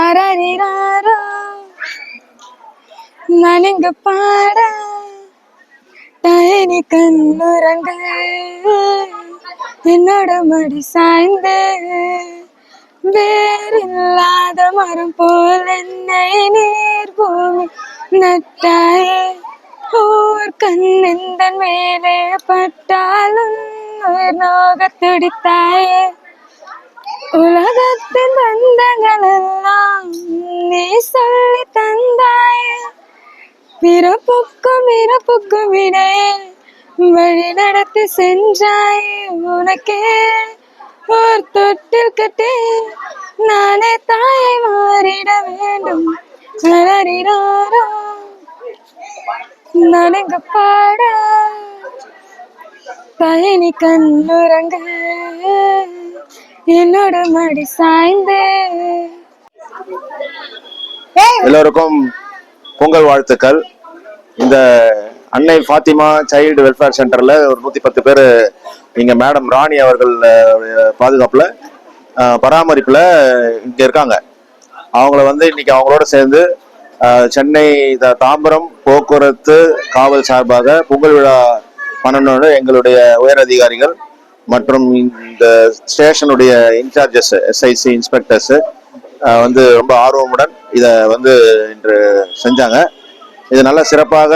அரரிராரோ நான் பாட தயனி கண்ணுறங்க. என்னோட மடி சாய்ந்து வேறில்லாத மரம் போல் என்னை நீர் பூமி நட்டாயே. ஊர் கண்ணெந்தன் மேலே பட்டாலும் உயிர் நோக துடித்தாயே உலகத்தின் பந்தங்கள் சொல்லி தந்தாய். பிறப்புக்கும் இறப்புக்கும் இடையே வழி நடத்தி சென்றாய் உனக்கே. ஓர் தொட்டில் கட்டி நானே தாயை மாறிட வேண்டும். அலறினாரோ நனங்க பாட. பயணி கண்ணுறங்க. என்னோட மடி சாய்ந்து. எல்லோருக்கும் பொங்கல் வாழ்த்துக்கள். இந்த அன்னை ஃபாத்திமா சைல்டு வெல்ஃபேர் சென்டர்ல ஒரு நூத்தி பத்து பேர் இங்க மேடம் ராணி அவர்கள் பாதுகாப்புல பராமரிப்புல இங்க இருக்காங்க. அவங்கள வந்து இன்னைக்கு அவங்களோட சேர்ந்து சென்னை த- தாம்பரம் போக்குவரத்து காவல் சார்பாக பொங்கல் விழா பண்ணணும்னு எங்களுடைய உயர் அதிகாரிகள் மற்றும் இந்த ஸ்டேஷனுடைய இன்சார்ஜஸ் எஸ்ஐசி இன்ஸ்பெக்டர்ஸ் வந்து ரொம்ப ஆர்வமுடன் இதை வந்து இன்று செஞ்சாங்க. இது நல்ல சிறப்பாக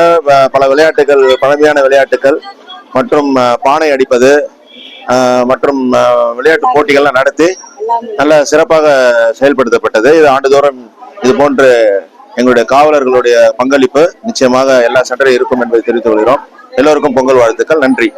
பல விளையாட்டுகள் பழமையான விளையாட்டுகள் மற்றும் பானை அடிப்பது மற்றும் விளையாட்டு போட்டிகள்லாம் நடத்தி நல்ல சிறப்பாக செயல்படுத்தப்பட்டது. இது ஆண்டுதோறும் இது போன்று எங்களுடைய காவலர்களுடைய பங்களிப்பு நிச்சயமாக எல்லா சென்டரும் இருக்கும் என்பதை தெரிவித்துக் கொள்கிறோம். எல்லோருக்கும் பொங்கல் வாழ்த்துக்கள். நன்றி.